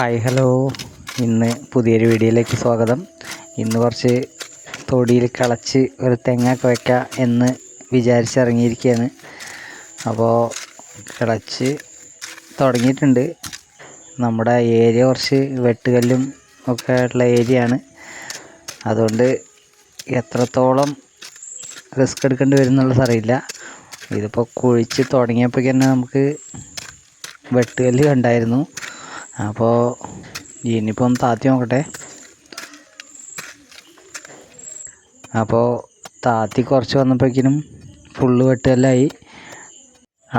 Hi hello. ഇന്ന് പുതിയൊരു വീഡിയോയിലേക്ക് സ്വാഗതം. ഇന്ന് കുറച്ച് തൊടിയിൽ കളച്ച് ഒരു തെങ്ങൊക്കെ വയ്ക്കാം എന്ന് വിചാരിച്ചിറങ്ങിയിരിക്കുകയാണ് അപ്പോൾ കിളച്ച് തുടങ്ങിയിട്ടുണ്ട്. നമ്മുടെ ഏരിയ കുറച്ച് വെട്ടുകല്ലും ഒക്കെ ഉള്ള ഏരിയ ആണ് അതുകൊണ്ട് എത്രത്തോളം റിസ്ക് എടുക്കേണ്ടി വരും എന്നുള്ളത് അറിയില്ല. ഇതിപ്പോൾ കുഴിച്ച് തുടങ്ങിയപ്പോൾ തന്നെ നമുക്ക് വെട്ടുകല്ല് കണ്ടായിരുന്നു. അപ്പോൾ ഇനിയിപ്പോൾ ഒന്ന് താത്തി നോക്കട്ടെ. അപ്പോൾ താത്തി കുറച്ച് വന്നപ്പോഴേക്കിനും ഫുള്ള് വെട്ടുകല്ലായി.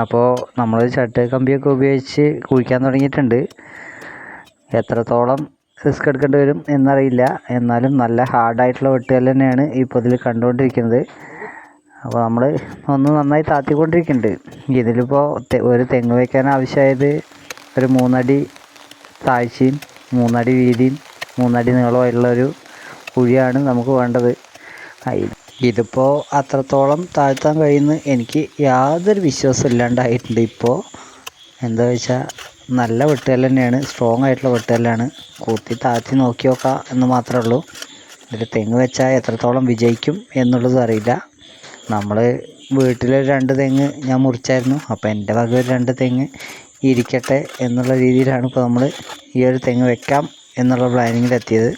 അപ്പോൾ നമ്മൾ ചട്ട് കമ്പിയൊക്കെ ഉപയോഗിച്ച് കുഴിക്കാൻ തുടങ്ങിയിട്ടുണ്ട്. എത്രത്തോളം റിസ്ക് എടുക്കേണ്ടി വരും എന്നറിയില്ല. എന്നാലും നല്ല ഹാർഡായിട്ടുള്ള വെട്ടുകല്ല് തന്നെയാണ് ഇപ്പോൾ ഇതിൽ കണ്ടുകൊണ്ടിരിക്കുന്നത്. അപ്പോൾ നമ്മൾ ഒന്ന് നന്നായി താത്തിക്കൊണ്ടിരിക്കുന്നുണ്ട്. ഇതിലിപ്പോൾ ഒരു തെങ്ങ് വയ്ക്കാൻ ആവശ്യമായത് ഒരു മൂന്നടി താഴ്ചയും മൂന്നടി വീതിയും മൂന്നടി നീളമായിട്ടുള്ള ഒരു കുഴിയാണ് നമുക്ക് വേണ്ടത്. ഇതിപ്പോൾ അത്രത്തോളം താഴ്ത്താൻ കഴിയുന്ന എനിക്ക് യാതൊരു വിശ്വാസം ഇല്ലാണ്ടായിട്ടുണ്ട് ഇപ്പോൾ എന്താ വെച്ചാൽ നല്ല വെട്ടുകല്ല് തന്നെയാണ് സ്ട്രോങ് ആയിട്ടുള്ള വെട്ടുകല്ലാണ്. കൂത്തി താഴ്ത്തി നോക്കി നോക്കാം എന്ന് മാത്രമേ ഉള്ളൂ. ഇതിൽ തെങ്ങ് വെച്ചാൽ എത്രത്തോളം വിജയിക്കും എന്നുള്ളത് അറിയില്ല. നമ്മൾ വീട്ടിൽ രണ്ട് തെങ്ങ് ഞാൻ മുറിച്ചായിരുന്നു. അപ്പോൾ എന്റെ വക ഒരു രണ്ട് തെങ്ങ്. ഇരിക്കട്ടെ എന്നുള്ള രീതിയിലാണ് ഇപ്പോൾ നമ്മൾ ഈ ഒരു തെങ്ങ് വെക്കാം എന്നുള്ള പ്ലാനിങ്ങിലെത്തിയത്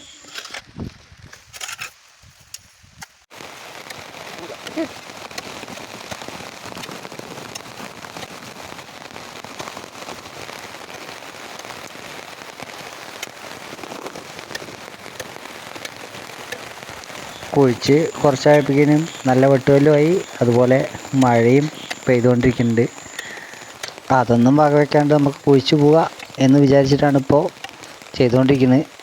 കുഴിച്ച് കുറച്ചായപ്പോഴേക്കും നല്ല വെട്ടുകല്ലുമായി അതുപോലെ മഴയും പെയ്തുകൊണ്ടിരിക്കുന്നുണ്ട്. അതൊന്നും വകവെക്കാണ്ട് നമുക്ക് കുഴിച്ചു പോവുക എന്ന് വിചാരിച്ചിട്ടാണ് ഇപ്പോൾ ചെയ്തുകൊണ്ടിരിക്കുന്നത്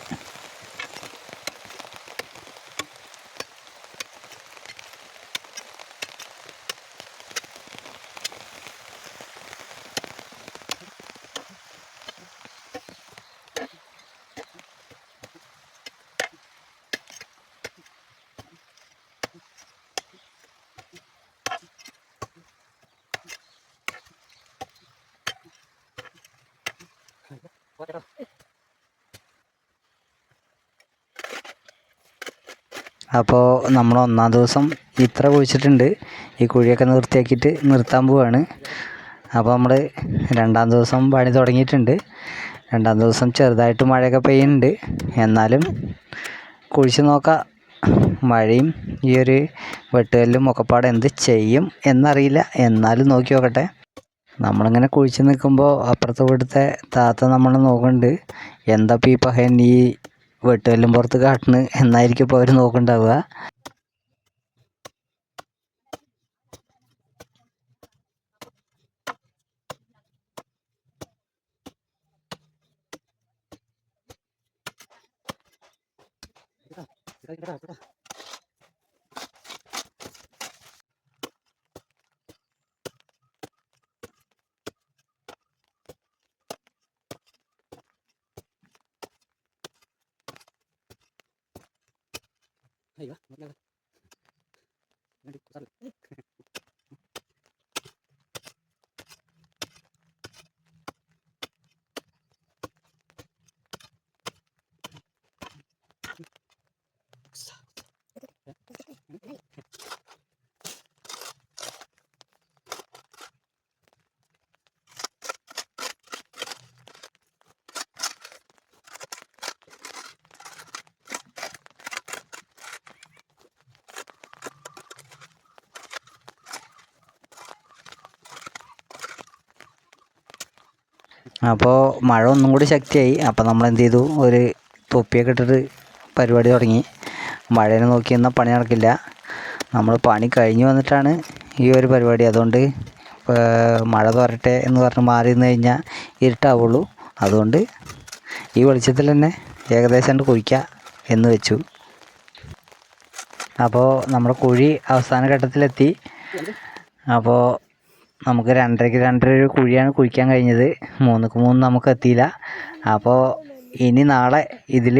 അപ്പോൾ നമ്മൾ ഒന്നാം ദിവസം ഇത്ര കുഴിച്ചിട്ടുണ്ട്. ഈ കുഴിയൊക്കെ നിർത്തിയാക്കിയിട്ട് നിർത്താൻ പോവാണ്. അപ്പോൾ നമ്മൾ രണ്ടാം ദിവസം പണി തുടങ്ങിയിട്ടുണ്ട്. രണ്ടാം ദിവസം ചെറുതായിട്ട് മഴയൊക്കെ പെയ്യുന്നുണ്ട്. എന്നാലും കുഴിച്ച് നോക്കാം. മഴയും ഈ ഒരു വെട്ടുകല്ലും ഒക്കെപ്പാടെ എന്ത് ചെയ്യും എന്നറിയില്ല. എന്നാലും നോക്കി നോക്കട്ടെ. നമ്മളിങ്ങനെ കുഴിച്ച് നിൽക്കുമ്പോൾ അപ്പുറത്തെ വീട്ടിലത്തെ താത്ത നമ്മളെ നോക്കുന്നുണ്ട്. എന്താ ഈ പഹയൻ ഈ വെട്ടുകല്ലും പുറത്ത് കാട്ടണ് എന്നായിരിക്കും ഇപ്പോൾ അവർ നോക്കുന്നുണ്ടാവുക. はいよ、また。なり、こさる。അപ്പോൾ മഴ ഒന്നും കൂടി ശക്തിയായി. അപ്പോൾ നമ്മൾ എന്ത് ചെയ്തു ഒരു തൊപ്പിയൊക്കെ ഇട്ടിട്ട് പരിപാടി തുടങ്ങി. മഴേനെ നോക്കി നിന്നാൽ പണി നടക്കില്ല. നമ്മൾ പണി കഴിഞ്ഞ് വന്നിട്ടാണ് ഈ ഒരു പരിപാടി. അതുകൊണ്ട് മഴ തോരട്ടെ എന്ന് പറഞ്ഞ് മാറി നിന്ന് കഴിഞ്ഞാൽ ഇരുട്ടാവുള്ളൂ. അതുകൊണ്ട് ഈ വെളിച്ചത്തിൽ തന്നെ ഏകദേശം കുഴിക്കുക എന്ന് വെച്ചു. അപ്പോൾ നമ്മുടെ കുഴി അവസാന ഘട്ടത്തിലെത്തി. അപ്പോൾ നമുക്ക് രണ്ടരയ്ക്ക് രണ്ടര ഒരു കുഴിയാണ് കുഴിക്കാൻ കഴിഞ്ഞത്. മൂന്നുക്ക് മൂന്ന് നമുക്ക് എത്തിയില്ല. അപ്പോൾ ഇനി നാളെ ഇതിൽ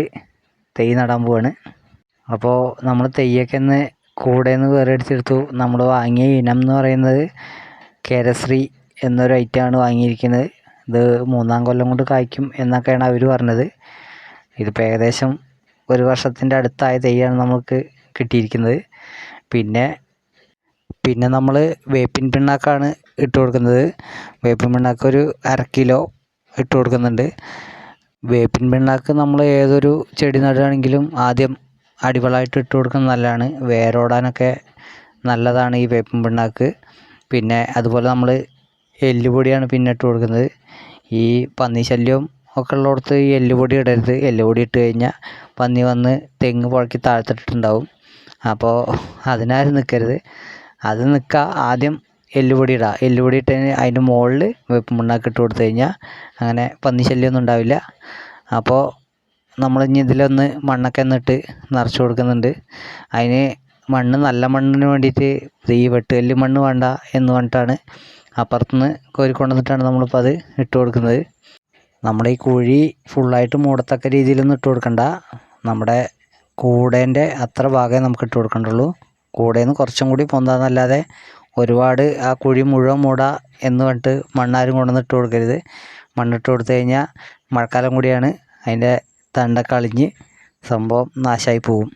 തെയ്യ് നടാൻ പോവാണ്. അപ്പോൾ നമ്മൾ തെയ്യൊക്കെ ഒന്ന് കൂടെ നിന്ന് വേറെ അടിച്ചെടുത്തു നമ്മൾ വാങ്ങിയ ഇനം എന്ന് പറയുന്നത് കേരശ്രീ എന്നൊരു ഐറ്റമാണ് വാങ്ങിയിരിക്കുന്നത്. ഇത് മൂന്നാം കൊല്ലം കൊണ്ട് കായ്ക്കും എന്നൊക്കെയാണ് അവർ പറഞ്ഞത്. ഇതിപ്പോൾ ഏകദേശം ഒരു വർഷത്തിന്റെ അടുത്തായ തെയ്യാണ് നമുക്ക് കിട്ടിയിരിക്കുന്നത്. പിന്നെ പിന്നെ നമ്മൾ വേപ്പിൻ പിണ്ണാക്കാണ് ഇട്ട് കൊടുക്കുന്നത്. വേപ്പിൻ പിണ്ണാക്ക് ഒരു അര കിലോ ഇട്ട് കൊടുക്കുന്നുണ്ട്. വേപ്പിൻ പിണ്ണാക്ക് നമ്മൾ ഏതൊരു ചെടി നടുകയാണെങ്കിലും ആദ്യം അടിവളമായിട്ട് ഇട്ട് കൊടുക്കുന്നത് നല്ലതാണ്. വേരോടാനൊക്കെ നല്ലതാണ് ഈ വേപ്പിൻ പിണ്ണാക്ക്. പിന്നെ അതുപോലെ നമ്മൾ എല്ലുപൊടിയാണ് പിന്നെ ഇട്ട് കൊടുക്കുന്നത്. ഈ പന്നി ശല്യം ഒക്കെ ഉള്ളിടത്ത് ഈ എല്ലുപൊടി ഇടരുത്. എല്ലുപൊടി ഇട്ട് കഴിഞ്ഞാൽ പന്നി വന്ന് തെങ്ങ് പുഴക്കി താഴ്ത്തിട്ടുണ്ടാവും അപ്പോൾ അതിനാരും നിൽക്കരുത് അത് നിൽക്കുക ആദ്യം എല്ലുപൊടി ഇടുക എല്ലുപൊടി ഇട്ട് കഴിഞ്ഞാൽ അതിന്റെ മുകളിൽ പിണ്ണാക്ക് ഇട്ട് കൊടുത്തു കഴിഞ്ഞാൽ അങ്ങനെ പന്നി ശല്യമൊന്നും ഉണ്ടാവില്ല. അപ്പോൾ നമ്മൾ ഇനി ഇതിലൊന്ന് മണ്ണൊക്കെ എന്നിട്ട് നിറച്ച് കൊടുക്കുന്നുണ്ട്. അതിന് മണ്ണ് നല്ല മണ്ണിന് വേണ്ടിയിട്ട് ഈ വെട്ടുകല്ല് മണ്ണ് വേണ്ട എന്ന് പറഞ്ഞിട്ടാണ് അപ്പുറത്തുനിന്ന് കോരി കൊണ്ടുവന്നിട്ടാണ് നമ്മളിപ്പോൾ അത് ഇട്ട് കൊടുക്കുന്നത്. നമ്മുടെ ഈ കുഴി ഫുള്ളായിട്ട് മൂടത്തക്ക രീതിയിലൊന്നും ഇട്ട് കൊടുക്കണ്ട. നമ്മുടെ കൂടേന്റെ അത്ര ഭാഗമേ നമുക്ക് ഇട്ട് കൊടുക്കേണ്ടുള്ളൂ. കൂടേന്ന് കുറച്ചും കൂടി പൊന്താന്നല്ലാതെ ഒരുപാട് ആ കുഴി മുഴുവൻ മൂടാ എന്ന് പറഞ്ഞിട്ട് മണ്ണാരും കൊണ്ടുവന്ന് ഇട്ട് കൊടുക്കരുത്. മണ്ണിട്ട് കൊടുത്തു കഴിഞ്ഞാൽ മഴക്കാലം കൂടിയാണ്. അതിന്റെ തണ്ടൊക്കെ അളിഞ്ഞ് സംഭവം നാശമായി പോകും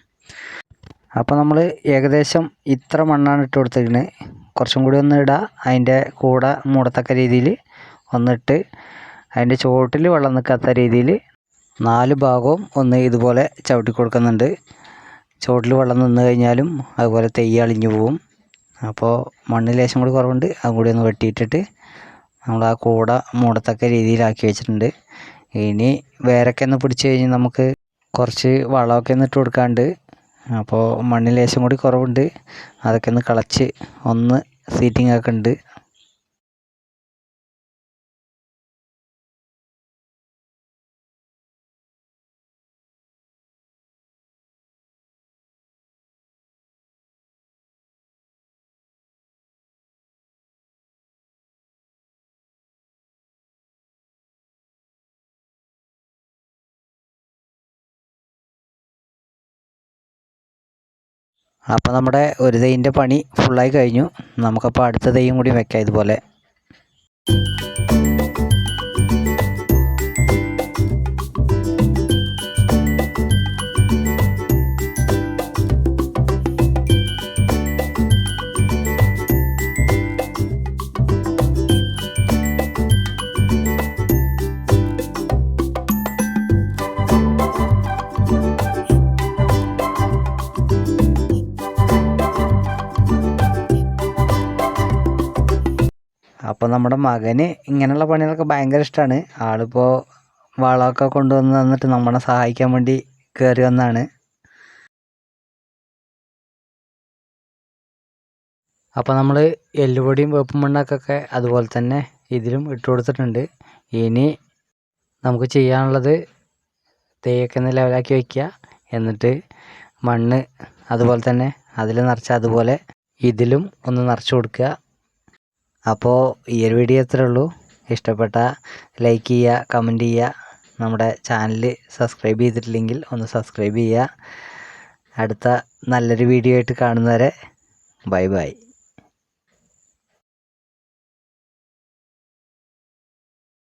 അപ്പോൾ നമ്മൾ ഏകദേശം ഇത്ര മണ്ണാണ് ഇട്ട് കൊടുത്തിരിക്കുന്നത് കുറച്ചും കൂടി ഒന്ന് ഇടുക അതിന്റെ കൂടെ മൂടത്തക്ക രീതിയിൽ ഒന്നിട്ട് അതിന്റെ ചുവട്ടിൽ വെള്ളം നിൽക്കാത്ത രീതിയിൽ നാല് ഭാഗവും ഒന്ന് ഇതുപോലെ ചവിട്ടി കൊടുക്കുന്നുണ്ട്. ചുവട്ടിൽ വെള്ളം നിന്ന് കഴിഞ്ഞാലും അതുപോലെ തെയ്യ് അളിഞ്ഞു പോവും. അപ്പോൾ മണ്ണ് ലേശം കൂടി കുറവുണ്ട്. അതും കൂടി ഒന്ന് വെട്ടിയിട്ടിട്ട് നമ്മൾ ആ കൂട മൂടത്തക്ക രീതിയിലാക്കി വെച്ചിട്ടുണ്ട്. ഇനി വേരൊക്കെ ഒന്ന് പിടിച്ച് കഴിഞ്ഞ് നമുക്ക് കുറച്ച് വളമൊക്കെ ഒന്ന് ഇട്ട് കൊടുക്കാണ്ട് അപ്പോൾ മണ്ണ് ലേശം കൂടി കുറവുണ്ട്. അതൊക്കെ ഒന്ന് കളച്ച് ഒന്ന് സീറ്റിംഗ് ഒക്കെ ഉണ്ട്. അപ്പോൾ നമ്മുടെ ഒരു തൈന്റെ പണി ഫുള്ളായി കഴിഞ്ഞു. നമുക്കപ്പോൾ അടുത്ത തൈയും കൂടി വെക്കാം ഇതുപോലെ. അപ്പോൾ നമ്മുടെ മകന് ഇങ്ങനെയുള്ള പണികളൊക്കെ ഭയങ്കര ഇഷ്ടമാണ് ആളിപ്പോൾ വളമൊക്കെ കൊണ്ടുവന്ന് തന്നിട്ട് നമ്മളെ സഹായിക്കാൻ വേണ്ടി കയറി വന്നാണ്. അപ്പോൾ നമ്മൾ എല്ലുപൊടിയും വേപ്പും മണ്ണൊക്കെ അതുപോലെ തന്നെ ഇതിലും ഇട്ട് കൊടുത്തിട്ടുണ്ട്. ഇനി നമുക്ക് ചെയ്യാനുള്ളത് തേയൊക്കെ ഒന്ന് ലെവലാക്കി വയ്ക്കുക എന്നിട്ട് മണ്ണ് അതുപോലെ തന്നെ അതിൽ നിറച്ച് അതുപോലെ ഇതിലും ഒന്ന് നിറച്ച് കൊടുക്കുക. അപ്പോൾ ഈ ഒരു വീഡിയോ ഇത്രേ ഉള്ളൂ. ഇഷ്ടപ്പെട്ട ലൈക്ക് ചെയ്യുക കമന്റ് ചെയ്യുക. നമ്മുടെ ചാനൽ സബ്സ്ക്രൈബ് ചെയ്തിട്ടില്ലെങ്കിൽ ഒന്ന് സബ്സ്ക്രൈബ് ചെയ്യുക. അടുത്ത നല്ലൊരു വീഡിയോ ആയിട്ട് കാണുന്നവരെ ബൈ ബൈ